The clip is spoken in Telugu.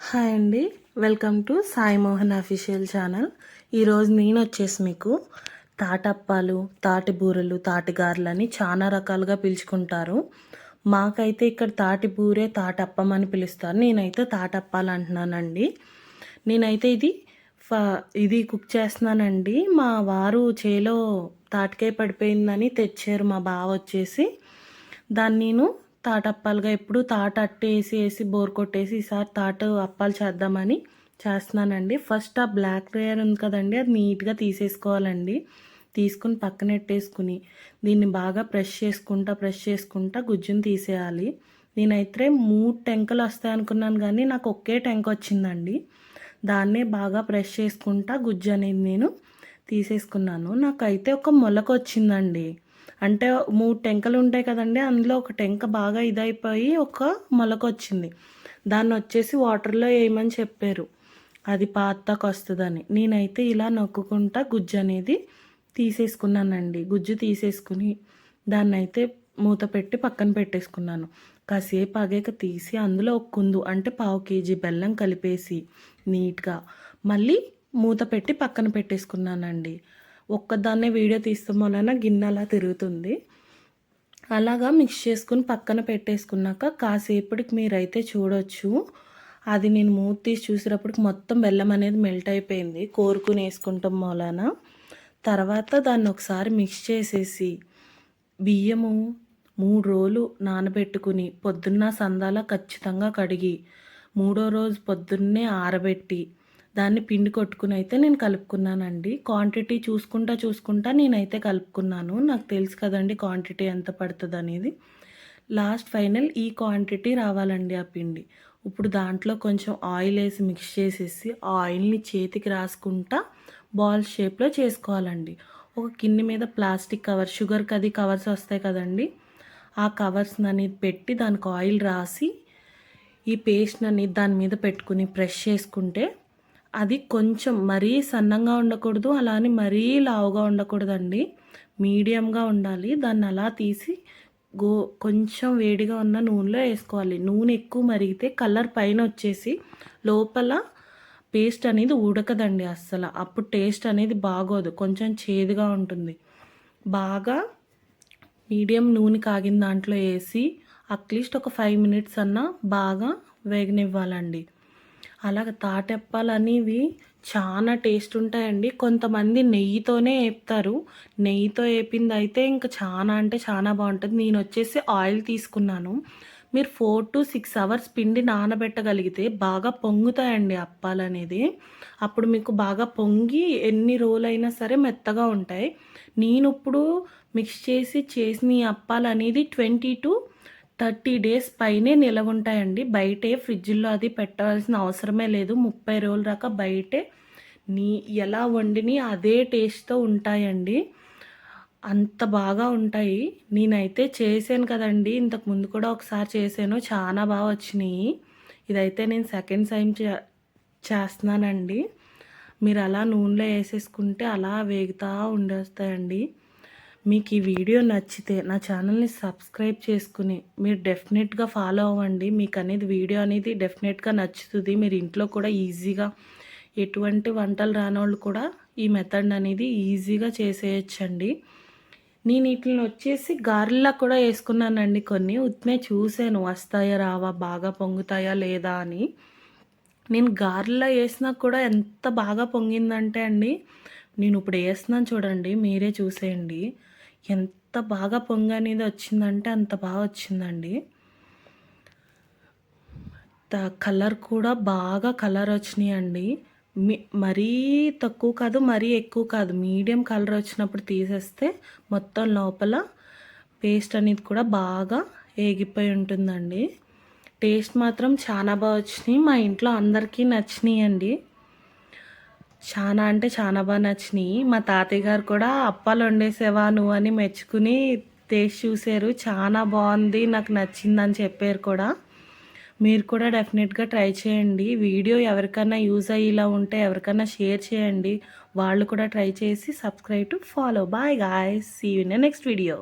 హాయ్ అండి. Welcome to Sai Mohan official channel. ఈరోజు నేను వచ్చేసి మీకు తాటప్పాలు తాటి బూరెలు అని చాలా రకాలుగా పిలుచుకుంటారు. మాకైతే ఇక్కడ తాటిబూరే తాటప్పం అని పిలుస్తారు. నేనైతే తాటప్పాలు అంటున్నానండి. నేనైతే ఇది ఫ ఇది కుక్ చేస్తున్నానండి. మా వారు చేలో తాటికాయ పడిపోయిందని తెచ్చారు మా బావ వచ్చేసి. దాన్ని నేను తాటప్పాలుగా ఎప్పుడు తాట అట్టేసి వేసి బోర్ కొట్టేసి ఈసారి తాట అప్పాలు చేద్దామని చేస్తున్నానండి. ఫస్ట్ ఆ బ్లాక్ లేయర్ ఉంది కదండి అది నీట్గా తీసేసుకోవాలండి. తీసుకుని పక్కన పెట్టేసుకుని దీన్ని బాగా ప్రెష్ చేసుకుంటా ప్రెష్ చేసుకుంటా గుజ్జుని తీసేయాలి. నేనైతే మూడు టెంకలు వస్తాయనుకున్నాను కానీ నాకు ఒకే టెంక వచ్చిందండి. దాన్నే బాగా ప్రెష్ చేసుకుంటా గుజ్జు అనేది నేను తీసేసుకున్నాను. నాకైతే ఒక మొలక వచ్చిందండి. అంటే మూడు టెంకలు ఉంటాయి కదండి అందులో ఒక టెంక బాగా ఇదైపోయి ఒక మొలక వచ్చింది దాన్ని వచ్చేసి వాటర్లో వేయమని చెప్పారు. అది పాతకు వస్తుందని. నేనైతే ఇలా నొక్కుకుంటా గుజ్జు అనేది తీసేసుకున్నానండి. గుజ్జు తీసేసుకుని దాన్ని అయితే మూత పెట్టి పక్కన పెట్టేసుకున్నాను. కాసేపు ఆగాక తీసి అందులో ఒక కుందు అంటే పావు కేజీ బెల్లం కలిపేసి నీట్గా మళ్ళీ మూత పెట్టి పక్కన పెట్టేసుకున్నానండి. ఒక్కదాన్నే వీడియో తీస్తాం వలన గిన్నె అలా తిరుగుతుంది. అలాగా మిక్స్ చేసుకుని పక్కన పెట్టేసుకున్నాక కాసేపటికి మీరైతే చూడొచ్చు. అది నేను మూత తీసి చూసేటప్పటికి మొత్తం బెల్లం అనేది మెల్ట్ అయిపోయింది. కోరుకుని వేసుకుంటాం మూలాన. తర్వాత దాన్ని ఒకసారి మిక్స్ చేసేసి బియ్యము మూడు రోజులు నానబెట్టుకుని పొద్దున్న సందాల ఖచ్చితంగా కడిగి మూడో రోజు పొద్దున్నే ఆరబెట్టి దాన్ని పిండి కొట్టుకుని అయితే నేను కలుపుకున్నానండి. క్వాంటిటీ చూసుకుంటా చూసుకుంటా నేనైతే కలుపుకున్నాను. నాకు తెలుసు కదండి క్వాంటిటీ ఎంత పడుతుంది అనేది లాస్ట్ ఫైనల్ ఈ క్వాంటిటీ రావాలండి ఆ పిండి. ఇప్పుడు దాంట్లో కొంచెం ఆయిల్ వేసి మిక్స్ చేసేసి ఆయిల్ని చేతికి రాసుకుంటా బాల్ షేప్లో చేసుకోవాలండి. ఒక కిన్ని మీద ప్లాస్టిక్ కవర్ షుగర్కి అది కవర్స్ వస్తాయి కదండి. ఆ కవర్స్ని అనేది పెట్టి దానికి ఆయిల్ రాసి ఈ పేస్ట్ని అనేది దాని మీద పెట్టుకుని ప్రెష్ చేసుకుంటే అది కొంచెం మరీ సన్నంగా ఉండకూడదు అలానే మరీ లావుగా ఉండకూడదండి. మీడియంగా ఉండాలి. దాన్ని అలా తీసి గో కొంచెం వేడిగా ఉన్న నూనెలో వేసుకోవాలి. నూనె ఎక్కువ మరిగితే కలర్ పైన వచ్చేసి లోపల పేస్ట్ అనేది ఉడకదండి అస్సలు. అప్పుడు టేస్ట్ అనేది బాగోదు. కొంచెం చేదుగా ఉంటుంది. బాగా మీడియం నూనె కాగిన దాంట్లో వేసి అట్లీస్ట్ ఒక ఫైవ్ మినిట్స్ అన్నా బాగా వేగనివ్వాలండి. అలాగ తాటెప్పాలు అనేవి చాలా టేస్ట్ ఉంటాయండి కొంతమంది నెయ్యితోనే వేపుతారు నెయ్యితో వేపింది అయితే ఇంకా చాలా అంటే చాలా బాగుంటుంది నేను వచ్చేసి ఆయిల్ తీసుకున్నాను. మీరు ఫోర్ టు సిక్స్ అవర్స్ పిండి నానబెట్టగలిగితే బాగా పొంగుతాయండి అప్పాలు అనేది అప్పుడు మీకు బాగా పొంగి ఎన్ని రోజులైనా సరే మెత్తగా ఉంటాయి. నేను ఇప్పుడు మిక్స్ చేసి చేసిన అప్పాలు అనేది ట్వంటీ టు థర్టీ డేస్ పైనే నిలవ ఉంటాయండి బయటే ఫ్రిడ్జ్లో అది పెట్టవలసిన అవసరమే లేదు. ముప్పై రోజుల దాకా బయటే నీ ఎలా వండిని అదే టేస్ట్తో ఉంటాయండి. అంత బాగా ఉంటాయి. నేనైతే చేశాను కదండి. ఇంతకు ముందు కూడా ఒకసారి చేశాను. చాలా బాగా వచ్చినాయి. ఇదైతే నేను సెకండ్ టైం చేస్తున్నానండి. మీరు అలా నూనెలో వేసేసుకుంటే అలా వేగుతూ ఉండేస్తాయండి. మీకు ఈ వీడియో నచ్చితే నా ఛానల్ని సబ్స్క్రైబ్ చేసుకుని మీరు డెఫినెట్గా ఫాలో అవ్వండి. మీకు అనేది వీడియో అనేది డెఫినెట్గా నచ్చుతుంది. మీరు ఇంట్లో కూడా ఈజీగా ఎటువంటి వంటలు రానోళ్ళు కూడా ఈ మెథడ్ అనేది ఈజీగా చేసేయచ్చండి. నేను వీటిని వచ్చేసి గారెల్లా కూడా వేసుకున్నానండి కొన్ని. ఉత్మే చూసాను వస్తాయా రావా బాగా పొంగుతాయా లేదా అని. నేను గారెల్లా వేసినా కూడా ఎంత బాగా పొంగిందంటే అండి నేను ఇప్పుడు వేస్తున్నాను చూడండి మీరే చూసేయండి. ఎంత బాగా పొంగ అనేది వచ్చిందంటే అంత బాగా వచ్చిందండి. కలర్ కూడా బాగా కలర్ వచ్చినాయండి. మరీ తక్కువ కాదు మరీ ఎక్కువ కాదు. మీడియం కలర్ వచ్చినప్పుడు తీసేస్తే మొత్తం లోపల పేస్ట్ అనేది కూడా బాగా ఏగిపోయి ఉంటుందండి. టేస్ట్ మాత్రం చాలా బాగా వచ్చినాయి. మా ఇంట్లో అందరికీ నచ్చినాయి అండి చాలా అంటే చాలా బాగా నచ్చినాయి. మా తాతయ్య గారు కూడా అప్పాలు వండేసేవా నువ్వు అని మెచ్చుకుని టేస్ట్ చూసారు. చాలా బాగుంది నాకు నచ్చిందని చెప్పారు కూడా. మీరు కూడా డెఫినెట్గా ట్రై చేయండి. వీడియో ఎవరికైనా యూజ్ అయ్యేలా ఉంటే ఎవరికైనా షేర్ చేయండి. వాళ్ళు కూడా ట్రై చేసి subscribe to follow. Bye guy see you next video.